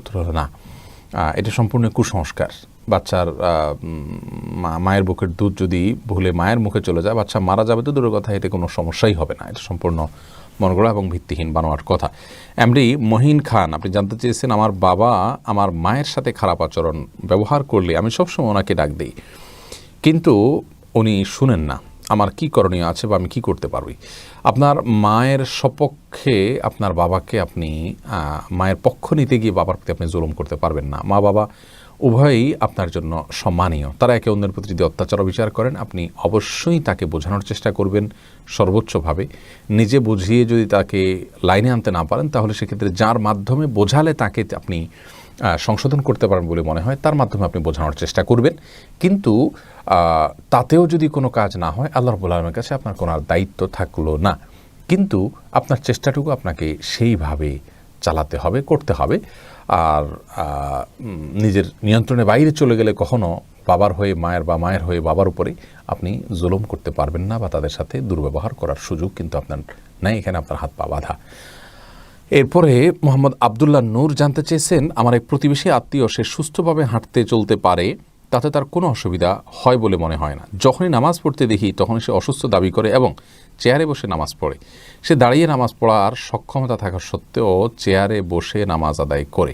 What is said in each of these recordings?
উত্তর হলো না এটা সম্পূর্ণ কুসংস্কার। বাচ্চার মায়ের বুকের দুধ যদি ভুলে মায়ের মুখে চলে যায়, বাচ্চা মারা যাবে তো দূরের কথা, এতে কোনো সমস্যাই হবে না। এটা সম্পূর্ণ মনগড়া এবং ভিত্তিহীন বানোয়ার কথা। এমডি মহিন খান, আপনি জানতে চেয়েছেন, আমার বাবা আমার মায়ের সাথে খারাপ আচরণ ব্যবহার করলে আমি সবসময় ওনাকে ডাক দিই। কিন্তু উনি শুনেন না। আমার কি করণীয় আছে বা আমি কি করতে পারবি আপনার মায়ের সপক্ষে আপনার বাবাকে আপনি মায়ের পক্ষ নিতে গিয়ে বাবার প্রতি আপনি জুলুম করতে পারবেন না। মা বাবা উভয়ই আপনার জন্য সম্মানীয়। তারা একে অন্যের প্রতি যদি অত্যাচার বিচার করেন, আপনি অবশ্যই তাকে বোঝানোর চেষ্টা করবেন সর্বোচ্চভাবে। নিজে বুঝিয়ে যদি তাকে লাইনে আনতে না পারেন, তাহলে সেক্ষেত্রে যার মাধ্যমে বোঝালে তাকে আপনি সংশোধন করতে পারেন বলে মনে হয়। তার মাধ্যমে আপনি বোঝানোর চেষ্টা করবেন। কিন্তু তাতেও যদি কোনো কাজ না হয়, আল্লাহ রবুল আলমের কাছে আপনার কোনো আর দায়িত্ব থাকল না। কিন্তু আপনার চেষ্টাটুকু আপনাকে সেইভাবে চালাতে হবে, করতে হবে। আর নিজের নিয়ন্ত্রণের বাইরে চলে গেলে কখনো বাবার হয়ে, মায়ের বা মায়ের হয়ে বাবার উপরে আপনি জুলুম করতে পারবেন না বা তাদের সাথে দুর্ব্যবহার করার সুযোগ কিন্তু আপনার নাই। এখানে আপনার হাত পা বাঁধা। এরপরে মোহাম্মদ আবদুল্লাহ নূর জানতে চেয়েছেন, আমার এক প্রতিবেশী আত্মীয়, সে সুস্থভাবে হাঁটতে চলতে পারে, তাতে তার কোনো অসুবিধা হয় বলে মনে হয় না। যখনই নামাজ পড়তে দেখি, তখনই সে অসুস্থ দাবি করে এবং চেয়ারে বসে নামাজ পড়ে। সে দাঁড়িয়ে নামাজ পড়ার সক্ষমতা থাকা সত্ত্বেও চেয়ারে বসে নামাজ আদায় করে।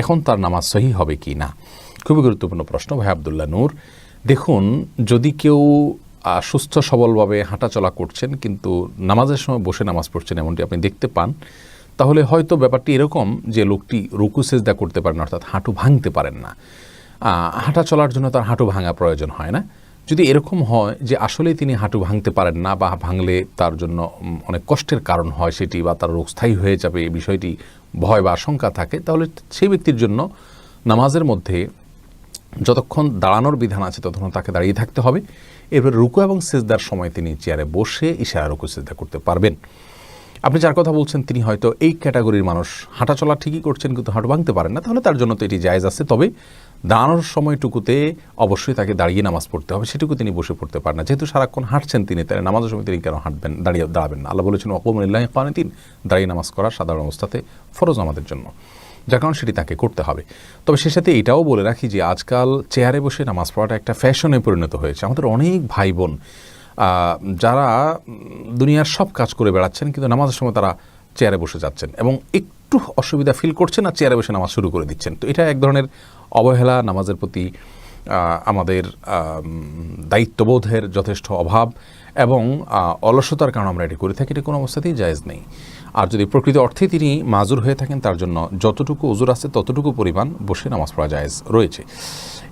এখন তার নামাজ সহি হবে কি না? খুবই গুরুত্বপূর্ণ প্রশ্ন, ভাই আবদুল্লাহ নূর। দেখুন, যদি কেউ সুস্থ সবলভাবে হাঁটাচলা করছেন, কিন্তু নামাজের সময় বসে নামাজ পড়ছেন, এমনটি আপনি দেখতে পান তাহলে হয়তো ব্যাপারটি এরকম যে লোকটি রুকু সেজদা করতে পারেন, অর্থাৎ হাঁটু ভাঙতে পারেন না। হাঁটা চলার জন্য তার হাঁটু ভাঙা প্রয়োজন হয় না। যদি এরকম হয় যে আসলেই তিনি হাঁটু ভাঙতে পারেন না বা ভাঙলে তার জন্য অনেক কষ্টের কারণ হয় সেটি বা তার রোগ স্থায়ী হয়ে যাবে এই বিষয়টি ভয় বা আশঙ্কা থাকে, তাহলে সেই ব্যক্তির জন্য নামাজের মধ্যে যতক্ষণ দাঁড়ানোর বিধান আছে ততক্ষণ তাকে দাঁড়িয়ে থাকতে হবে। এরপর রুকু এবং সেজদার সময় তিনি চেয়ারে বসে ইশারা রুকু সেজদা করতে পারবেন। আপনি যার কথা বলছেন তিনি হয়তো এই ক্যাটাগরির মানুষ। হাঁটা চলা ঠিকই করছেন কিন্তু হাঁটু ভাঙতে পারেন না, তাহলে তার জন্য তো এটি জায়জ আছে। তবে দাঁড়ানোর সময়টুকুতে অবশ্যই তাকে দাঁড়িয়ে নামাজ পড়তে হবে, সেটুকু তিনি বসে পড়তে পারেন না। যেহেতু সারাক্ষণ হাঁটছেন তিনি, তাহলে নামাজের সময় তিনি কেন হাঁটবেন, দাঁড়িয়ে দাঁড়াবেন না? আল্লাহ বলেছেন অকমুল্লাহ তিন দাঁড়িয়ে নামাজ করা সাধারণ অবস্থাতে ফরজ আমাদের জন্য। যার কারণ সেটি তাকে করতে হবে। তবে সে সাথে এটাও বলে রাখি যে, আজকাল চেয়ারে বসে নামাজ পড়াটা একটা ফ্যাশনে পরিণত হয়েছে। আমাদের অনেক ভাই বোন যারা দুনিয়ার সব কাজ করে বেড়াচ্ছেন, কিন্তু নামাজের সময় তারা চেয়ারে বসে যাচ্ছেন এবং একটু অসুবিধা ফিল করছেন আর চেয়ারে বসে নামাজ শুরু করে দিচ্ছেন। তো এটা এক ধরনের অবহেলা, নামাজের প্রতি আমাদের দায়িত্ববোধের যথেষ্ট অভাব এবং অলসতার কারণে আমরা এটি করে থাকি। এটা কোনো অবস্থাতেই জায়েজ নেই। আর যদি প্রকৃত অর্থে তিনি মাজুর হয়ে থাকেন, তার জন্য যতটুকু উজুর আছে, ততটুকু পরিমাণ বসে নামাজ পড়া জায়েজ রয়েছে।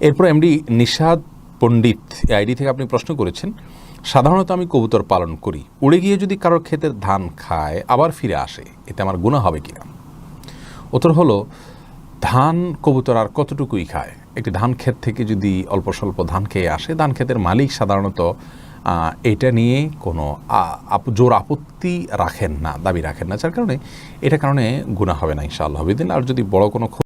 এরপর এমডি নিষাদ পণ্ডিত আইডি থেকে আপনি প্রশ্ন করেছেন সাধারণত আমি কবুতর পালন করি। উড়ে গিয়ে যদি কারোর ক্ষেতের ধান খায়, আবার ফিরে আসে, এতে আমার গুণা হবে কিনা? উত্তর হলো, ধান কবুতর আর কতটুকুই খায়? একটি ধান ক্ষেত থেকে যদি অল্প স্বল্প ধান খেয়ে আসে, ধান ক্ষেতের মালিক সাধারণত এটা নিয়ে কোনো জোর আপত্তি রাখেন না, দাবি রাখেন না, যার কারণে এটা কারণে গুণা হবে না, ইনশাআল্লাহ, বিদিন। আর যদি বড় কোনো